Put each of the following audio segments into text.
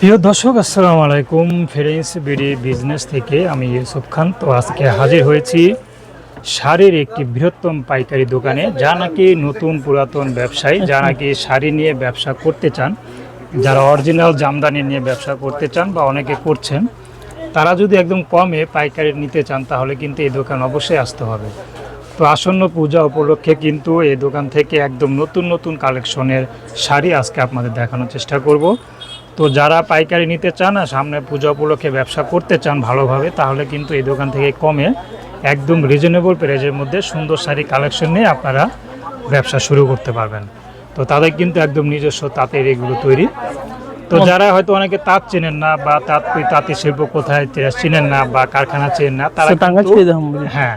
প্রিয় দর্শক, আসসালামু আলাইকুম। ফেরেন্স বিডি বিজনেস থেকে। আমি ইউসুফ খান। তো আজকে হাজির হয়েছি শাড়ির একটি বৃহত্তম পাইকারি দোকানে। যা নাকি নতুন পুরাতন ব্যবসায়ী, যা নাকি শাড়ি নিয়ে ব্যবসা করতে চান, যারা অরিজিনাল জামদানি নিয়ে ব্যবসা করতে চান বা অনেকে করছেন, তারা যদি একদম কমে পাইকারি নিতে চান, তাহলে কিন্তু এই দোকান অবশ্যই আসতে হবে। তো আসন্ন পূজা উপলক্ষে কিন্তু এই দোকান থেকে একদম নতুন নতুন কালেকশনের শাড়ি আজকে আপনাদের দেখানোর চেষ্টা করব। তো যারা পাইকারি নিতে চান আর সামনে পূজা উপলক্ষে ব্যবসা করতে চান ভালোভাবে তাহলে কিন্তু এই দোকান থেকে কমে একদম রিজনেবল প্রাইজের মধ্যে সুন্দর শাড়ি কালেকশন নিয়ে আপনারা ব্যবসা শুরু করতে পারবেন। তো তাদের কিন্তু একদম নিজস্ব তাঁতের এগুলো তৈরি। তো যারা হয়তো অনেকে তাঁত চেনেন না বা তাঁত তাঁতি শিল্প কোথায় চেনেন না বা কারখানা চেনেন না তারা। হ্যাঁ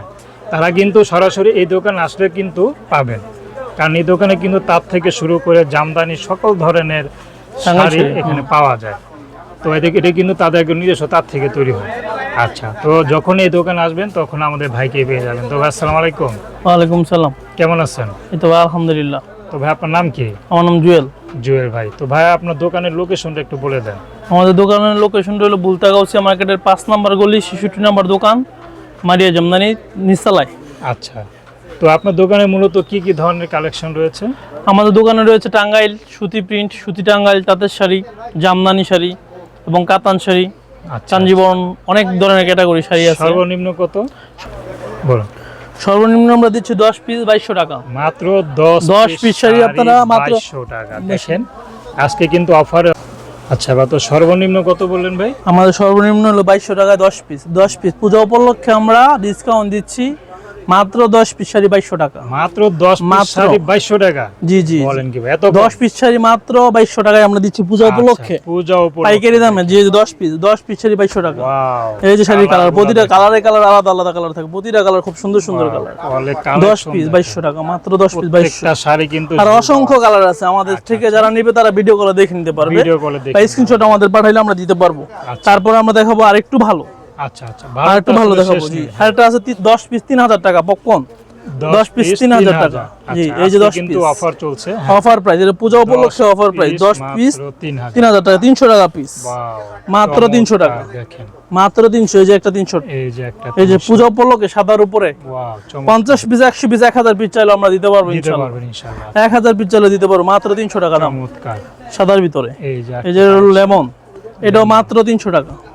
তারা কিন্তু সরাসরি এই দোকান আসলে কিন্তু পাবেন। কারণ এই দোকানে কিন্তু তাঁত থেকে শুরু করে জামদানি সকল ধরনের শাড়ি এখানে পাওয়া যায়। তো এদিকে এটা কিন্তু তাদের নিজস্ব তার থেকে তৈরি হয়। আচ্ছা তো যখন এই দোকানে আসবেন তখন আমাদের ভাইকে পেয়ে যাবেন। তো ভাই আসসালামু আলাইকুম। ওয়ালাইকুম সালাম। কেমন আছেন? এই তো ভাই আলহামদুলিল্লাহ। তো ভাই আপনার নাম কি? আমার নাম জুয়েল। জুয়েল ভাই তো ভাই আপনার দোকানের লোকেশনটা একটু বলে দেন। আমাদের দোকানের লোকেশনটা হলো বুলতাগাউসিয়া মার্কেটের পাঁচ নাম্বার গলি শিশুটি নাম্বার দোকান মারিয়া জামদানি নিসালাই। আচ্ছা। তো আপনার দোকানে মূলত কি কি ধরনের কালেকশন রয়েছে? আমাদের দোকানে রয়েছে টাঙ্গাইল সুতি প্রিন্ট সুতি টাঙ্গাইল তাঁতের শাড়ি জামদানি শাড়ি এবং কাতান শাড়ি আচ্ছা কাঞ্জিবরণ অনেক ধরনের ক্যাটাগরি শাড়ি আছে। সর্বনিম্ন কত? বলুন। সর্বনিম্ন আমরা দিচ্ছি দশ পিস বাইশশো টাকা। মাত্র দশ 10 piece শাড়ি আপনারা মাত্র- টাকা। দেখেন আজকে কিন্তু অফার আচ্ছা বা তো সর্বনিম্ন কত বললেন ভাই? আমাদের সর্বনিম্ন হলো বাইশশো টাকায় দশ পিস দশ পিস পূজা উপলক্ষে আমরা ডিসকাউন্ট দিচ্ছি মাত্র দশ পিস শাড়ি বাইশশো টাকা। মাত্র দশ মাত্র। মাত্র বাইশশো টাকা? জি জি বলেন কি ভাই এত দশ পিস শাড়ি মাত্র বাইশশো টাকায় আমরা দিচ্ছি পূজা উপলক্ষে। আচ্ছা, পূজা উপলক্ষে। পাইকারি দামে জি জি, দশ পিস দশ পিস শাড়ি বাইশশো টাকা। Wow, এই যে শাড়ির কালার প্রতিটা কালারে কালার আলাদা আলাদা কালার থাকে প্রতিটা কালার খুব সুন্দর সুন্দর কালার। তাহলে দশ collection পিস দেখেন। বাইশশো টাকা মাত্র দশ পিস বাইশশো। প্রত্যেকটা শাড়ি কিন্তু আর অসংখ্য কালার আছে আমাদের থেকে যারা নিবে তারা ভিডিও কলে দেখে নিতে পারবে। ভিডিও কলে দেখে স্ক্রিনশট আমাদের পাঠাইলে আমরা দিতে পারব। আচ্ছা। তারপরে আমরা দেখাবো আর একটু ভালো। আচ্ছা আচ্ছা আর একটু ভালো দেখাবো জি। নেই। আর একটা আছে তি- দশ পিস তিন হাজার টাকা পপকর্ন দশ piece তিন হাজার টাকা। জি, আচ্ছা, এই যে আজকে দশ কিন্তু অফার চলছে অফার প্রাইস এটা পূজা উপলক্ষে অফার প্রাইস দশ পিস তিন হাজার তিন হাজার টাকা তিনশো টাকা পিস মাত্র 300 টাকা। দেখেন। মাত্র তিনশো এই যে একটা তিনশো। এই যে একটা এই যে পূজা উপলক্ষে সাদার উপরে। ওয়াও চমৎকার। পঞ্চাশ পিস একশো পিস এক হাজার পিস চাইলে আমরা দিতে পারব ইনশাআল্লাহ এক হাজার পিস চাইলে দিতে পারব মাত্র তিনশো টাকা দাম। সাদার ভিতরে। এই যে লেমন। এটাও মাত্র তিনশো টাকা। ওয়াও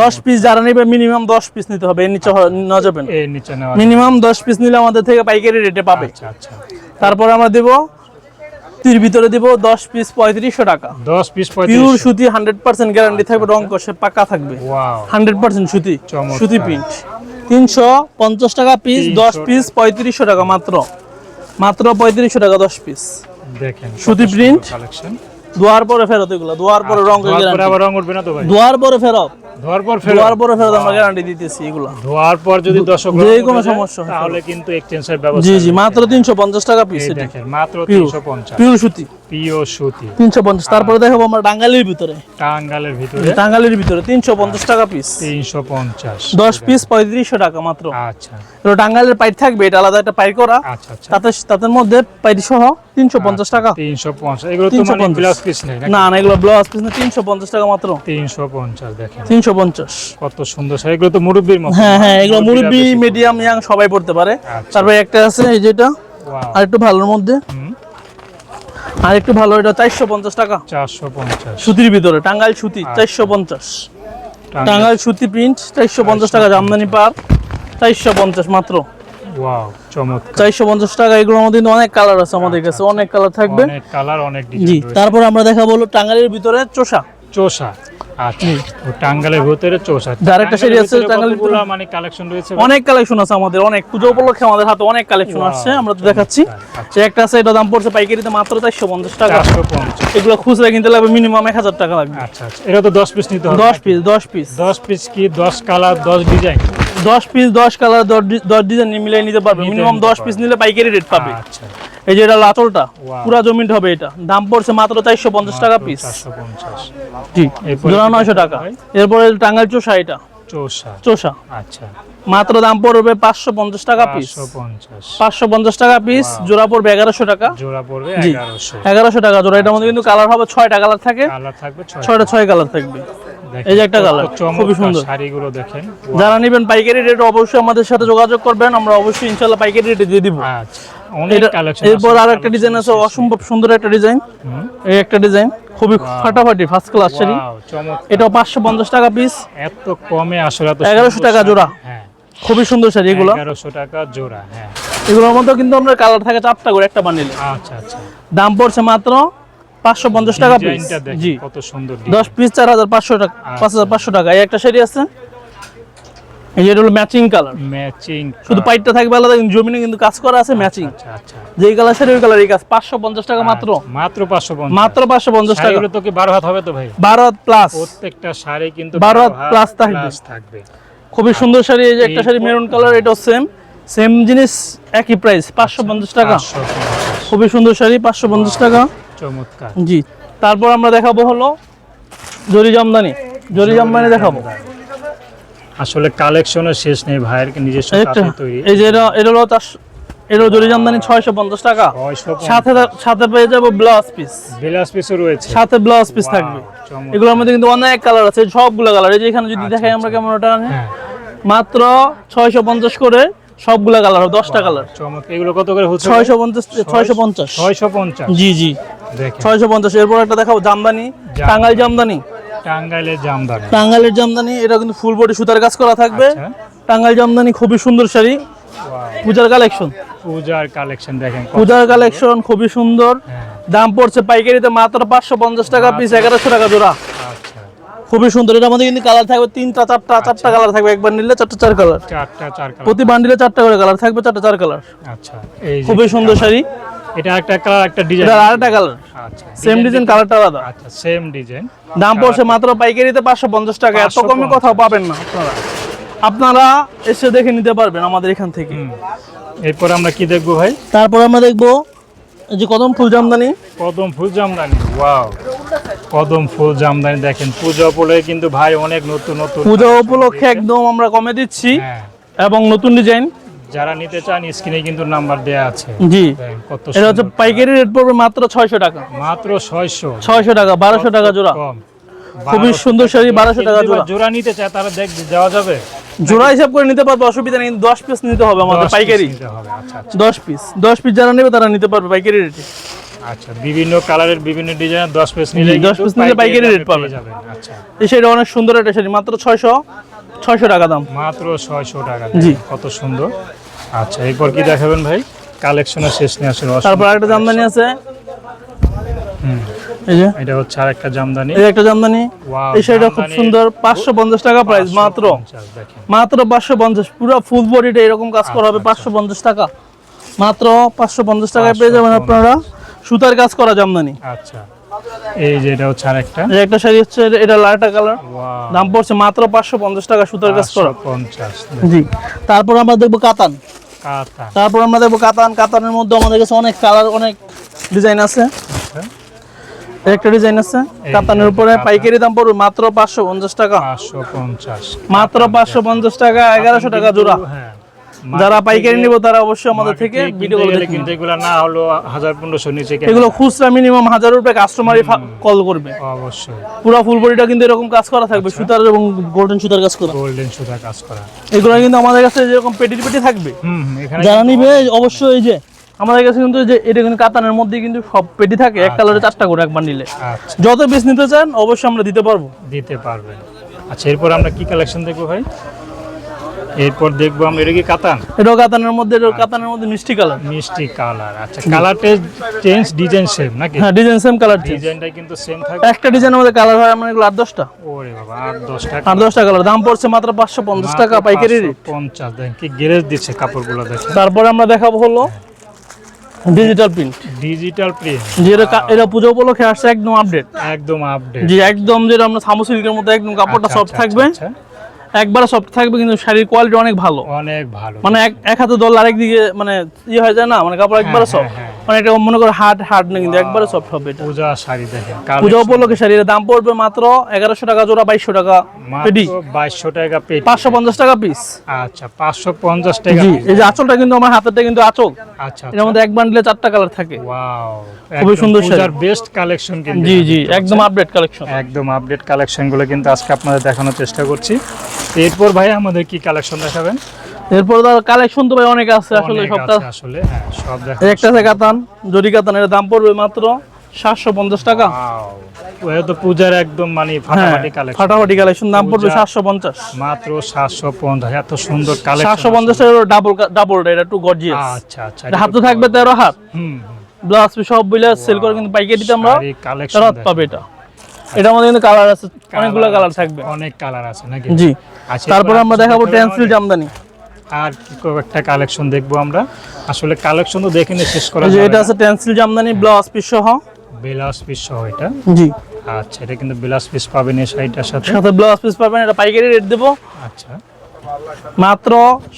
দশ পিস যারা নেবে মিনিমাম দশ পিস নিতে হবে। এর নিচে না যাবেন। মিনিমাম দশ পিস নিলে আমাদের থেকে পাইকারি রেটে পাবে। আচ্ছা আচ্ছা। আমরা দেবো তির ভিতরে দেবো দশ পিস পঁয়ত্রিশশো টাকা। 10 পিস পিওর সুতি হান্ড্রেড পার্সেন্ট গ্যারান্টি থাকবে রং কষে পাকা থাকবে। হান্ড্রেড পার্সেন্ট সুতি। সুতি প্রিন্ট তিনশো পঞ্চাশ টাকা পিস দশ পিস পঁয়ত্রিশশো টাকা মাত্র। মাত্র পঁয়ত্রিশশো টাকা দশ পিস দেখেন সুতি print। কালেকশন দোয়ার পরে ফেরত এগুলো দুয়ার পরে রং করে আবার রং উঠবে না তো ভাই? দোয়ার পরে ফেরত। ধোয়ার পর ফের দোয়ার পরে ফেরত আমরা গ্যারান্টি দিতেছি এগুলো। ধোয়ার পর যদি দর্শক যে কোনো সমস্যা হয়। তাহলে কিন্তু এক্সচেঞ্জের ব্যবস্থা জি জি মাত্র তিনশো পঞ্চাশ টাকা পিস দেখেন মাত্র 350 পিওর সুতি। পিওর সুতি। তিনশো পঞ্চাশ তারপরে দেখাবো আমরা টাঙ্গালির ভিতরে। টাঙ্গালের ভিতরে? টাঙ্গালির ভিতরে তিনশো পঞ্চাশ টাকা পিস 350 দশ পিস পঁয়ত্রিশশো টাকা মাত্র। আচ্ছা। এটা টাঙ্গাইলের পাইট থাকবে এটা আলাদা একটা পাই করা। আচ্ছা আচ্ছা। তাতে তাদের মধ্যে পাইটি সহ তিনশো পঞ্চাশ টাকা। 350 এগুলো তো মানে ব্লাউজ পিস নেই না না এগুলো ব্লাউজ পিস না তিনশো পঞ্চাশ টাকা মাত্র। 350 দেখেন। তিনশো পঞ্চাশ। কত সুন্দর শাড়ি। এগুলো তো মুরব্বির মতো। হ্যাঁ হ্যাঁ এগুলো মুরব্বি মিডিয়াম ইয়াং সবাই পড়তে পারে। তারপরে একটা আছে এই যেটা। আর একটু ভালোর মধ্যে। আর একটু ভালো এটা চারশো পঞ্চাশ টাকা। 450 সুতির ভিতরে টাঙ্গাইল সুতি আচ্ছা। চারশো পঞ্চাশ। টাঙ্গাইল সুতি প্রিন্ট চারশো পঞ্চাশ টাকা জামদানি পার চারশো পঞ্চাশ মাত্র। চারশো পঞ্চাশ টাকা এগুলোর মধ্যে অনেক কালার আছে আমাদের কাছে অনেক কালার থাকবে। কালার অনেক জি তারপর আমরা হলো টাঙ্গাইলের ভিতরে চোষা। চোষা। আচ্ছা টাঙ্গালের ভিতরে আছে, কতগুলা মানে কালেকশন রয়েছে? অনেক কালেকশন আছে আমাদের অনেক। পুজো উপলক্ষে আমাদের হাতে অনেক কালেকশন আসছে আমরা তো দেখাচ্ছি। আচ্ছা। একটা আছে এটা দাম পড়ছে পাইকারিতে মাত্র চারশো পঞ্চাশ টাকা। এগুলো খুচরা কিনতে লাগবে মিনিমাম এক হাজার টাকা লাগবে। আচ্ছা আচ্ছা। এটা তো 10 পিস নিতে হবে দশ পিস দশ পিস 10 পিস কি 10 কালার 10 ডিজাইন দশ পিস দশ কালার দশ ডিজাইন মিলিয়ে নিতে পারবে। মিনিমাম দশ পিস নিলে পাইকারি রেট পাবে। আচ্ছা। এই যে এটা Wow. পুরা জমিন হবে এটা। দাম পড়ছে মাত্র চারশো পঞ্চাশ টাকা পিস 450 জি জোড়া কি নয়শো দেখাবো টাকা। ভাই? এরপরে টাঙ্গাইল চোষা এটা। চৌষা। চোষা। আচ্ছা। মাত্র দাম পড়বে পাঁচশো পঞ্চাশ টাকা পিস পাঁচশো পঞ্চাশ। পাঁচশো পঞ্চাশ টাকা পিস জোড়া পড়বে এগারোশো টাকা। জোড়া পড়বে জি। এগারোশো। এগারোশো টাকা জোড়া। এটার মধ্যে কিন্তু কালার হবে ছয়টা কালার থাকে। কালার থাকবে ছয় ছয়টা ছয় কালার থাকবে। এই যে একটা কালার, খুবই সুন্দর। শাড়িগুলো দেখেন। যারা নেবেন পাইকারি রেট অবশ্যই আমাদের সাথে যোগাযোগ করবেন। আমরা অবশ্যই ইনশাল্লাহ পাইকারি রেটে দিয়ে দিব। আচ্ছা। অনেক কালেকশন এরপর আর একটা ডিজাইন আছে অসম্ভব সুন্দর একটা ডিজাইন এই একটা ডিজাইন খুবই ফাটাফাটি ফার্স্ট ক্লাস শাড়ি। পাঁচশো পঞ্চাশ টাকা পিস এত কমে আসলে এত 1100 টাকা জোড়া। হ্যাঁ। খুবই সুন্দর শাড়ি এগুলো। টাকা জোড়া হ্যাঁ। এগুলোর মধ্যে কিন্তু আপনার কালার থাকে চারটা করে একটা বান্ডিলে আচ্ছা আচ্ছা। দাম পড়ছে মাত্র পাঁচশো পঞ্চাশ টাকা পিস জি। কত সুন্দর দশ পিস চার হাজার পাঁচশো টাকা পাঁচ হাজার পাঁচশো টাকা। এই একটা শাড়ি আছে এটা হলো ম্যাচিং কালার ম্যাচিং শুধু পাইটটা থাকবে আলাদা কিন্তু জমিনে কিন্তু কাজ করা আছে ম্যাচিং আচ্ছা আচ্ছা যেই কালার ওই কালার এই কাজ। পাঁচশো পঞ্চাশ টাকা মাত্র। মাত্র পাঁচশো পঞ্চাশ। মাত্র পাঁচশো পঞ্চাশ টাকা। শাড়িগুলো তো কি বারো হাত হবে তো ভাই? বারো প্লাস প্রত্যেকটা শাড়ি কিন্তু বারো হাত হাত থাকবে। থাকবে। খুবই সুন্দর শাড়ি এই যে একটা শাড়ি মেরুন কালার এটাও সেম সেম জিনিস একই প্রাইস পাঁচশো পঞ্চাশ টাকা। খুবই সুন্দর শাড়ি পাঁচশো পঞ্চাশ টাকা। চমৎকার। জি তারপর আমরা দেখাবো হলো জরি জামদানি। জরি জামদানি দেখাবো। আসলে কালেকশনের শেষ নেই ভাইয়ের নিজস্ব তৈরি? এই যে এটা এটা হলো এটা হলো জরি জামদানি ছয়শো পঞ্চাশ টাকা। সাথে সাথে পেয়ে যাব ব্লাউজ পিস বিলাস পিসও রয়েছে। সাথে ব্লাউজ পিস থাকবে। এগুলোর মধ্যে কিন্তু অনেক কালার আছে সবগুলো কালার এই যে এখানে যদি দেখাই আমরা কেমন ওটা আনে, হ্যাঁ। মাত্র ছয়শো পঞ্চাশ করে সবগুলো কালার হবে দশটা কালার চমৎকার। এগুলো কত করে হচ্ছে? ছয়শো পঞ্চাশ ছয়শো পঞ্চাশ। ছয়শো পঞ্চাশ। জি জি। দেখেন। ছয়শো পঞ্চাশ। এরপর একটা দেখাবো জামদানি জামদানি। টাঙ্গাইল জামদানি। টাঙ্গাইলের জামদানি। টাঙ্গাইলের জামদানি এটা কিন্তু ফুল বডি সুতার কাজ করা থাকবে। আচ্ছা। টাঙ্গাইল জামদানি খুবই সুন্দর শাড়ি। পূজার কালেকশন পূজার কালেকশন দেখেন পূজার কালেকশন খুবই সুন্দর। হ্যাঁ। দাম পড়ছে পাইকারিতে মাত্র পাঁচশো পঞ্চাশ টাকা পিস এগারোশো টাকা জোড়া। আচ্ছা। খুবই সুন্দর। এটার মধ্যে কিন্তু কালার থাকবে তিনটা চারটা চারটা কালার থাকবে। একবার নিলে চারটা চার কালার চারটা চার প্রতি বান্ডিলে চারটা করে কালার থাকবে চারটা চার কালার আচ্ছা। খুবই সুন্দর শাড়ি। এটা একটা কালার একটা ডিজাইন এটার আরেকটা কালার আচ্ছা সেম ডিজাইন কালারটা আলাদা। আচ্ছা সেম ডিজাইন দাম পড়ছে মাত্র পাইকারিতে পাঁচশো পঞ্চাশ টাকা এত কমে 550 কোথাও পাবেন না আপনারা। আপনারা এসে দেখে নিতে পারবেন আমাদের এখান থেকে। এরপর আমরা কি দেখব ভাই? তারপর আমরা দেখব যে কদম ফুল জামদানি। কদম ফুল জামদানি ওয়াও কদম ফুল জামদানি দেখেন পূজা বলে কিন্তু ভাই অনেক নতুন নতুন। পূজা উপলক্ষে একদম আমরা কমে দিচ্ছি। হ্যাঁ। এবং নতুন ডিজাইন যারা নিতে চান স্ক্রিনে কিন্তু নাম্বার দেয়া আছে। জি। কত এটা হচ্ছে পাইকারি রেট পড়বে মাত্র ছয়শো টাকা। মাত্র ছয়শো। ছয়শো টাকা বারোশো টাকা জোড়া। খুবই সুন্দর শাড়ি বারোশো টাকা জোড়া। জোড়া নিতে চায় তারা দেখ দেওয়া যাবে? জোড়া হিসাব করে নিতে পারবে অসুবিধা নেই কিন্তু দশ পিস নিতে হবে আমাদের পাইকারি। নিতে হবে আচ্ছা আচ্ছা। দশ পিস দশ পিস যারা নেবে তারা নিতে পারবে পাইকারি রেটে। আচ্ছা বিভিন্ন কালারের বিভিন্ন ডিজাইনের দশ পিস নিলে 10 কিন্তু piece নিলে পাইকারি rate পাবেন। আচ্ছা। এই শাড়িটা অনেক সুন্দর একটা শাড়ি মাত্র ছয়শো ছয়শো টাকা দাম। মাত্র ছয়শো টাকা জি। কত সুন্দর। আচ্ছা এরপর কি দেখাবেন ভাই? কালেকশনের শেষ নেই আসলে তারপর একটা জামদানি আছে। এই যে? এটা হচ্ছে আর একটা জামদানি। এই একটা জামদানি। এই শাড়িটা খুব সুন্দর পাঁচশো পঞ্চাশ টাকা প্রাইস মাত্র। মাত্র পাঁচশো পঞ্চাশ পুরো ফুল বডিটা এরকম কাজ করা হবে পাঁচশো পঞ্চাশ টাকা। মাত্র পাঁচশো পঞ্চাশ টাকায় পেয়ে যাবেন আপনারা। সুতার কাজ করা জামদানি। আচ্ছা। এই যে এটা হচ্ছে আর একটা শাড়ি হচ্ছে এটা লালটা কালার। দাম পড়ছে মাত্র পাঁচশো পঞ্চাশ টাকা সুতার কাজ করা। পঞ্চাশ জি। তারপর আমরা দেখব কাতান। কাতা তারপর আমরা দেখব কাতান। কাতানের মধ্যে আমাদের কাছে অনেক কালার অনেক ডিজাইন আছে। আচ্ছা। একটা ডিজাইন আছে। কাতানের উপরে পাইকারি দাম পড়বে মাত্র পাঁচশো পঞ্চাশ টাকা। পাঁচশো পঞ্চাশ মাত্র পাঁচশো পঞ্চাশ টাকা এগারোশো টাকা জোড়া। হ্যাঁ। যারা পাইকারি নিব তারা অবশ্যই আমাদের থেকে ভিডিও করে কিন্তু এগুলো না হলো হাজার পনেরোশো নিচে কেনা এগুলো খুচরা মিনিমাম হাজার রুপে কাস্টমারই কল করবে। অবশ্যই। পুরো ফুল বডিটা কিন্তু এরকম কাজ করা থাকবে সুতার এবং গোল্ডেন সুতার কাজ করা। গোল্ডেন সুতা কাজ করা। এগুলো কিন্তু আমাদের কাছে যেরকম পেটি পেটি থাকবে। হুম এখানে যারা নিবে অবশ্যই এই যে আমাদের কাছে কিন্তু যে এটা কিন্তু কাতানের মধ্যে কিন্তু সব পেটি থাকে এক কালারে চারটা করে একবার নিলে। আচ্ছা। যত পিস নিতে চান অবশ্যই আমরা দিতে পারব। দিতে পারবেন। আচ্ছা এরপর আমরা কি কালেকশন দেখব ভাই? এরপর দেখব আমরা এটা কি কাতান? এটা কাতানের মধ্যে এটাও কাতানের মধ্যে মিষ্টি কালার। মিষ্টি কালার আচ্ছা। কালারটা চেঞ্জ ডিজাইন সেম নাকি? হ্যাঁ ডিজাইন সেম কালার ডিজাইনটা কিন্তু সেম থাকবে। একটা ডিজাইনের মধ্যে কালার হয় আমার এগুলো আট দশটা। ওরে বাবা আট দশ টাকা আট দশটা কালার দাম পড়ছে মাত্র পাঁচশো পঞ্চাশ টাকা পাইকারি রেট পঞ্চাশ দেখেন কি গ্যারেজ দিচ্ছে কাপড়গুলো দেখেন। তারপরে আমরা দেখাবো হলো ডিজিটাল প্রিন্ট ডিজিটাল প্রিন্ট যেটা এটা পুজো উপলক্ষে আসছে একদম আপডেট একদম আপডেট জি একদম যেটা আমরা সিল্কের মধ্যে একদম কাপড়টা আচ্ছা, সফট আচ্ছা, থাকবে। আচ্ছা, একবারে সফট থাকবে কিন্তু শাড়ির কোয়ালিটি অনেক ভালো। অনেক ভালো। মানে এক হাতে দল আরেক দিকে মানে ইয়ে হয়ে যায় না? মানে কাপড় একবার সব সফট অনেকটা মনে করো হার্ড হার্ড না কিন্তু একবারে সফট হবে এটা। পূজা শাড়ি দেখেন পূজা উপলক্ষে শাড়ির দাম পড়বে মাত্র টাকা জোড়া টাকা টাকা পেটি। টাকা পিস আচ্ছা পাঁচশো পঞ্চাশ টাকা জি এই যে আঁচলটা কিন্তু আমার হাতেরটা কিন্তু আঁচল। আচ্ছা এর মধ্যে এক বান্ডেলে চারটা কালার থাকে। ওয়াও খুবই সুন্দর শাড়ি। পূজার বেস্ট কালেকশন কিন্তু জি জি একদম আপডেট কালেকশন একদম আপডেট কালেকশনগুলো কিন্তু আজকে আপনাদের দেখানোর চেষ্টা করছি। এরপর ভাই আমাদের কি কালেকশন দেখাবেন? এরপর তো কালেকশন তো ভাই অনেক আছে আসলে আসলে হ্যাঁ সব দেখা একটা আছে কাতান জরি কাতান এর দাম পড়বে মাত্র সাতশো পঞ্চাশ টাকা। Wow, তো পূজার একদম মানে হ্যাঁ ফাটাফাটি কালেকশন ফাটাফাটি কালেকশন দাম পড়বে পূজা- সাতশো পঞ্চাশ। মাত্র সাতশো পঞ্চাশ এত সুন্দর কালেকশন পঞ্চাশ টাকা ডাবল ডাবল এটা একটু গর্জিয়াস আচ্ছা আচ্ছা এটা হাতে থাকবে তেরো হাত। হুম ব্লাউজ সব বইলে সেল করে কিন্তু পাইকারি দিতে আমরা কালেকশন পাবে এটা। এটার মধ্যে কিন্তু কালার আছে অনেকগুলো কালার থাকবে। অনেক কালার আছে নাকি? জি আচ্ছা, তারপর আমরা দেখাবো টেন্সিল জামদানি। আর কি একটা কালেকশন দেখব আমরা। আসলে কালেকশন তো দেখে শেষ করা যে এটা আছে টেন্সিল জামদানি ব্লাউজ পিস সহ। বিলাস পিস সহ এটা। জি। আচ্ছা এটা কিন্তু বিলাস পিস পাবেন এই শাড়িটার সাথে। সাথে ব্লাউজ পিস পাবেন এটা পাইকারি রেট দেবো। আচ্ছা। মাত্র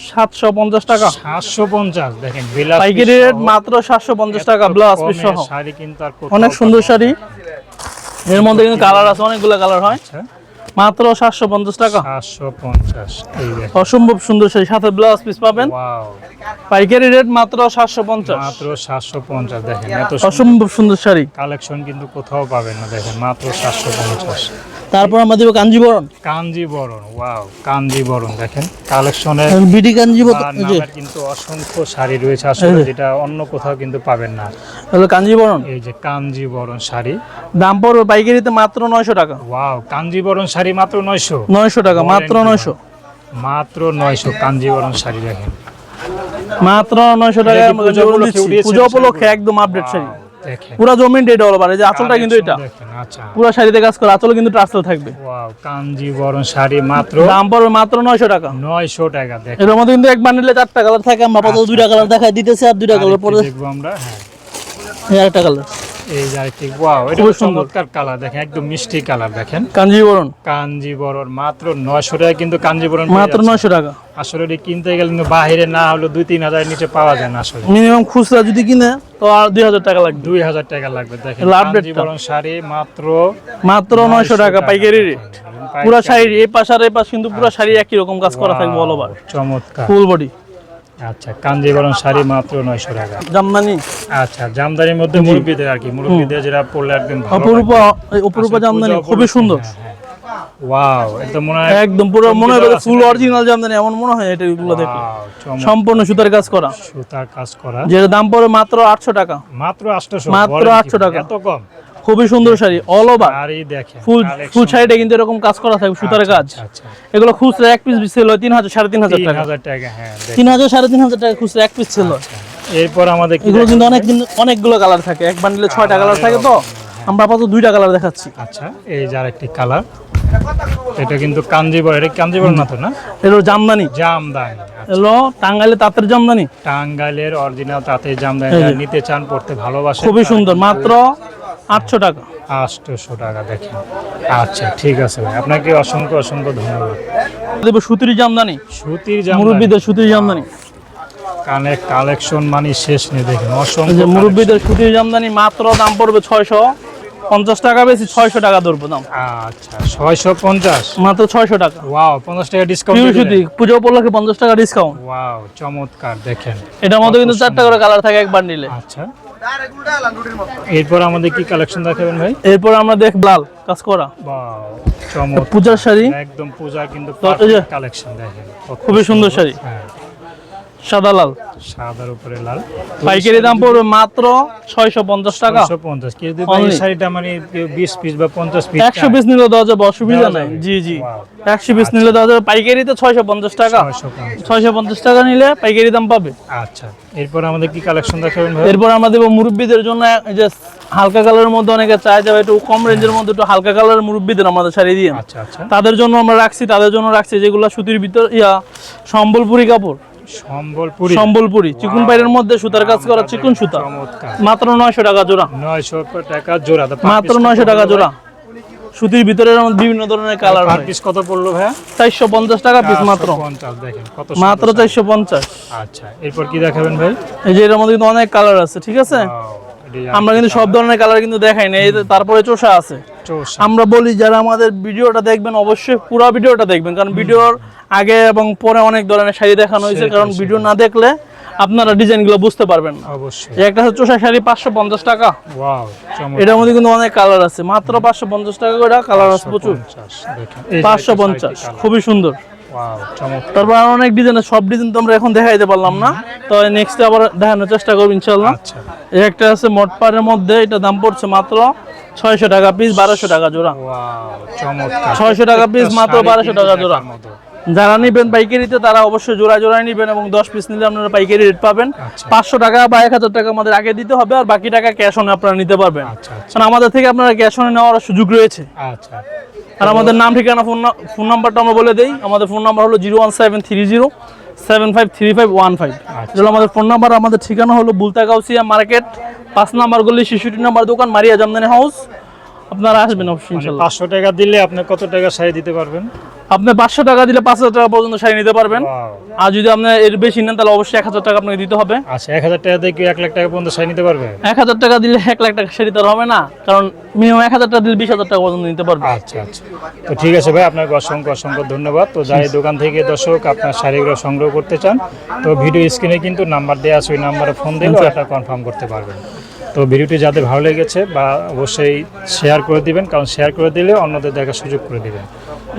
সাতশো পঞ্চাশ টাকা। সাতশো পঞ্চাশ দেখেন পাইকারি রেট মাত্র সাতশো পঞ্চাশ টাকা ব্লাউজ পিস সহ। শাড়ি কিন্তু আর অনেক সুন্দর শাড়ি। এর মধ্যে কিন্তু কালার আছে অনেকগুলো কালার হয়। আচ্ছা। মাত্র সাতশো পঞ্চাশ টাকা। সাতশো পঞ্চাশ এই দেখেন। অসম্ভব সুন্দর শাড়ি সাথে ব্লাউজ পিস পাবেন। ওয়াও পাইকারি রেট মাত্র সাতশো পঞ্চাশ। মাত্র সাতশো পঞ্চাশ দেখেন এত অসম্ভব সুন্দর শাড়ি। কালেকশন কিন্তু কোথাও পাবেন না দেখেন মাত্র সাতশো পঞ্চাশ। তারপর আমরা দিব কাঞ্জিবরণ। কাঞ্জিবরণ ওয়াও কাঞ্জিবরণ দেখেন কালেকশনের বিডি কাঞ্জিবরণ কিন্তু অসংখ্য শাড়ি রয়েছে আসলে যেটা অন্য কোথাও কিন্তু পাবেন না। হলো কাঞ্জিবরণ। এই যে কাঞ্জিবরণ শাড়ি। দাম পড়বে পাইকারিতে মাত্র নয়শো টাকা। ওয়াও কাঞ্জিবরণ শাড়ি মাত্র নয়শো। নয়শো টাকা মাত্র নয়শো। মাত্র নয়শো কাঞ্জিবরণ শাড়ি দেখেন। মাত্র নয়শো টাকা পূজা উপলক্ষে একদম আপডেট শাড়ি। পুরো জমিন হলো এই যে আঁচলটা কিন্তু এটা। আচ্ছা। পুরো শাড়িতে কাজ করে আঁচলে কিন্তু টার্সেল থাকবে। ওয়াও কাঞ্জিবরণ শাড়ি মাত্র দাম পড়বে মাত্র নয়শো টাকা। নয়শো টাকা দেখেন। এর মধ্যে কিন্তু এক বান্ডিলে চারটা কালার থাকে আমরা আপাতত দুইটা কালার দেখাই দিতেছি আর দুইটা কালার পরে দেখব আমরা হ্যাঁ। এই একটা কালার। এই যে আরেকটি ওয়াও এটা। চমৎকার কালার দেখেন একদম মিষ্টি কালার দেখেন। কাঞ্জিবরণ কাঞ্জিবরণ মাত্র নয়শো টাকা কিন্তু কাঞ্জিবরণ মাত্র যাচ্ছেন। নয়শো টাকা। আসলে এটি কিনতে গেলে কিন্তু বাইরে না হলো দুই তিন হাজার নিচে পাওয়া যায় না আসলে। মিনিমাম খুচরা যদি কিনে তো আর দুই হাজার টাকা লাগবে। দুই হাজার টাকা লাগবে দেখেন। কাঞ্জিবরণ শাড়ি মাত্র মাত্র নয়শো টাকা পাইকারি রেট। পুরো শাড়ি এই পাশ আর এই পাশ কিন্তু পুরো শাড়ি একই রকম কাজ করা থাকবে অল ওভার চমৎকার। ফুল বডি আচ্ছা কাঞ্জিবরণ শাড়ি মাত্র নয়শো টাকা। জামদানি? আচ্ছা জামদানির মধ্যে মুরব্বীদের আর কি মুরব্বীদের যেটা পড়লে একদম অপরূপা অপরূপা জামদানি খুবই সুন্দর। হ্যাঁ, হ্যাঁ। ওয়াও একদম মনে হয় একদম পুরো মনে হয় ফুল অরিজিনাল জামদানি এমন মনে হয় এটা এগুলো দেখে সম্পূর্ণ সুতার কাজ করা। সুতার কাজ করা। যেটা দাম পড়ে মাত্র আটশো টাকা। মাত্র 800 টাকা। এত কম? খুবই সুন্দর শাড়ি অল ওভার আর এই দেখেন ফুল ফুল শাড়িটা কিন্তু এরকম কাজ করা থাকে সুতার কাজ। আচ্ছা, আচ্ছা। এগুলো খুচরা এক পিস সেল হয় তিন হাজার সাড়ে তিন হাজার তিন টাকা। 3000 টাকা হ্যাঁ দেখ- তিন হাজার সাড়ে তিন হাজার টাকা খুচরা এক পিস ছিল। হয় এরপর আমাদের কি এগুলো কিন্তু অনেক অনেকগুলো কালার থাকে এক বান্ডিলে ছয়টা কালার থাকে তো। আমরা আপাতত দুইটা কালার দেখাচ্ছি। আচ্ছা এই যার একটি কালার এটা কিন্তু কাঞ্জিবর এটা কাঞ্জিবর না তো না? এগুলো জামদানি। জামদানি এগুলো টাঙ্গাইলে তাঁতের জামদানি? টাঙ্গাইলের অরিজিনাল তাতে জামদানি নিতে চান পড়তে ভালোবাসে খুবই সুন্দর মাত্র আটশো টাকা। আটশোশো টাকা দেখেন। আচ্ছা ঠিক আছে ভাই আপনাকে অসংখ্য অসংখ্য ধন্যবাদ। দেবো সুতির জামদানি। সুতির জামদানি। মুরব্বীদের সুতির জামদানি। কানে কালেকশন মানে শেষ নেই দেখেন অসংখ্য মুরব্বীদের সুতির জামদানি মাত্র দাম পড়বে ছয়শো। পঞ্চাশ টাকা বেশি ছয়শো টাকা ধরবো দাম। আচ্ছা ছয়শো পঞ্চাশ? মাত্র ছয়শো টাকা। ওয়াও পঞ্চাশ টাকা ডিসকাউন্ট সুতি পুজো উপলক্ষে পঞ্চাশ টাকা ডিসকাউন্ট ওয়াও চমৎকার দেখেন। এটার মধ্যে কিন্তু চারটা করে কালার থাকে এক বান্ডিলে আচ্ছা। এরপর আমাদের কি কালেকশন দেখাবেন ভাই? এরপর আমরা দেখ লাল কাজ করা। ওয়াও চমৎকার পূজার শাড়ি। একদম পূজা কিন্তু কালেকশন দেখেন। খুবই সুন্দর। শাড়ি। হ্যাঁ। সাদা লাল? সাদার উপরে লাল। পাইকারি দাম পড়বে মাত্র ছয়শো পঞ্চাশ টাকা। ছয়শো পঞ্চাশ। কেউ যদি এই শাড়িটা মানে বিশ পিস বা পঞ্চাশ পিস একশো পিস নিলে দেওয়া যাবে অসুবিধা নাই। জি জি। পিস নিলে দেওয়া যাবে পাইকারিতে ছয়শো পঞ্চাশ টাকা। ছয়শো পঞ্চাশ। ছয়শো পঞ্চাশ টাকা নিলে পাইকারি দাম পাবে। আচ্ছা এরপর আমাদের কি কালেকশন দেখাবেন ভাই? এরপর আমরা দেবো মুরব্বীদের জন্য যে হালকা কালারের মধ্যে অনেকে চায় যাবে একটু কম রেঞ্জের মধ্যে একটু হালকা কালারের মুরব্বীদের আমাদের শাড়ি দিয়ে। আচ্ছা আচ্ছা। তাদের জন্য আমরা রাখছি তাদের জন্য রাখছি যেগুলো সুতির ভিতর ইয়া সম্বলপুরি কাপড়। সম্বলপুরি। সম্বলপুরি। চিকুন পাইরের মধ্যে সুতার কাজ করা চিকুন সুতা। মাত্র নয়শো টাকা জোড়া। নয়শো টাকা জোড়া। মাত্র piece নয়শো কত টাকা জোড়া। সুতির ভিতরে বিভিন্ন ধরনের কালার পার পিস কত পড়ল ভাই? চারশো পঞ্চাশ টাকা পিস মাত্র। 450 দেখেন কত মাত্র সুন্দর চারশো পঞ্চাশ। আচ্ছা এরপর কি দেখাবেন ভাই? এই যে এর মধ্যে কিন্তু অনেক কালার আছে ঠিক আছে? আমরা কিন্তু সব ধরনের কালার কিন্তু দেখাই না এই তারপরে চোষা আছে। আমরা বলি যারা আমাদের ভিডিওটা দেখবেন অবশ্যই পুরো ভিডিওটা দেখবেন কারণ ভিডিওর আগে এবং পরে অনেক ধরনের শাড়ি দেখানো হয়েছে কারণ ভিডিও না দেখলে আপনারা ডিজাইনগুলো বুঝতে পারবেন না। অবশ্যই। একটা হচ্ছে চোষা শাড়ি পাঁচশো পঞ্চাশ টাকা। এটার মধ্যে কিন্তু অনেক কালার আছে মাত্র পাঁচশো পঞ্চাশ টাকা করে কালার আছে প্রচুর। 550 দেখেন। এই যে পাঁচশো পঞ্চাশ খুবই সুন্দর। তারপর আরও অনেক ডিজাইনের সব ডিজাইন তো আমরা এখন দেখাইতে পারলাম না তো নেক্সট আবার দেখানোর চেষ্টা করব ইনশাল্লাহ আচ্ছা। এই একটা আছে মোটপাড়ের মধ্যে এটা দাম পড়ছে মাত্র ছয়শো টাকা পিস বারোশো টাকা জোড়া। 600 টাকা প্রত্যেকটা মাত্র শাড়ি 1200 কিন্তু টাকা জোড়া। যারা নিবেন পাইকারিতে তারা অবশ্যই জোড়া জোড়ায় নিবেন এবং দশ পিস নিলে আপনারা পাইকারি রেট পাবেন। আচ্ছা। পাঁচশো টাকা বা এক হাজার টাকা আমাদের আগে দিতে হবে আর বাকি টাকা ক্যাশ অনে আপনারা নিতে পারবেন। আচ্ছা কারণ আমাদের থেকে আপনারা ক্যাশ অনে নেওয়ার সুযোগ রয়েছে। আচ্ছা। আর আমাদের নাম ঠিকানা ফোন ফোন নাম্বারটা আমরা বলে দেই আমাদের ফোন নাম্বার হলো zero one seven three zero, seven five three five one five. যেগুলো আমাদের ফোন নাম্বার, আমাদের ঠিকানা হলো বুলতাগাউসিয়া মার্কেট, পাঁচ নাম্বার গলি শিশুটি নাম্বার দোকান, মারিয়া জামদানি হাউস আপনারা আসবেন অবশ্যই মানে ইনশাল্লাহ। পাঁচশো টাকা দিলে আপনি কত টাকা শাড়ি দিতে পারবেন? আপনি পাঁচশো টাকা দিলে পাঁচ হাজার টাকা পর্যন্ত শাড়ি নিতে পারবেন। আর যদি আপনি এর বেশি নেন তাহলে অবশ্যই এক হাজার টাকা আপনাকে দিতে হবে। আচ্ছা এক হাজার টাকা দিয়ে কি এক লাখ টাকা পর্যন্ত শাড়ি নিতে পারবে? এক হাজার টাকা দিলে এক লাখ টাকা শাড়ি তার হবে না কারণ মিনিমাম এক হাজার টাকা দিলে বিশ হাজার টাকা পর্যন্ত নিতে পারবে। আচ্ছা আচ্ছা। তো ঠিক আছে ভাই আপনাকে অসংখ্য অসংখ্য ধন্যবাদ। তো যাই দোকান থেকে দর্শক আপনার শাড়িগুলো সংগ্রহ করতে চান তো ভিডিও স্ক্রিনে কিন্তু নাম্বার দেওয়া আছে ওই নাম্বারে ফোন দিলে একটা কনফার্ম করতে পারবেন। তো ভিডিওটি যাদের ভালো লেগেছে বা অবশ্যই শেয়ার করে দিবেন, কারণ শেয়ার করে দিলে অন্যদের দেখার সুযোগ করে দিবেন।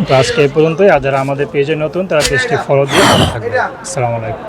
তো আজকে এই পর্যন্তই। আর যারা আমাদের পেজে নতুন, তারা পেজটি ফলো দিয়ে থাকবে আসসালামু আলাইকুম।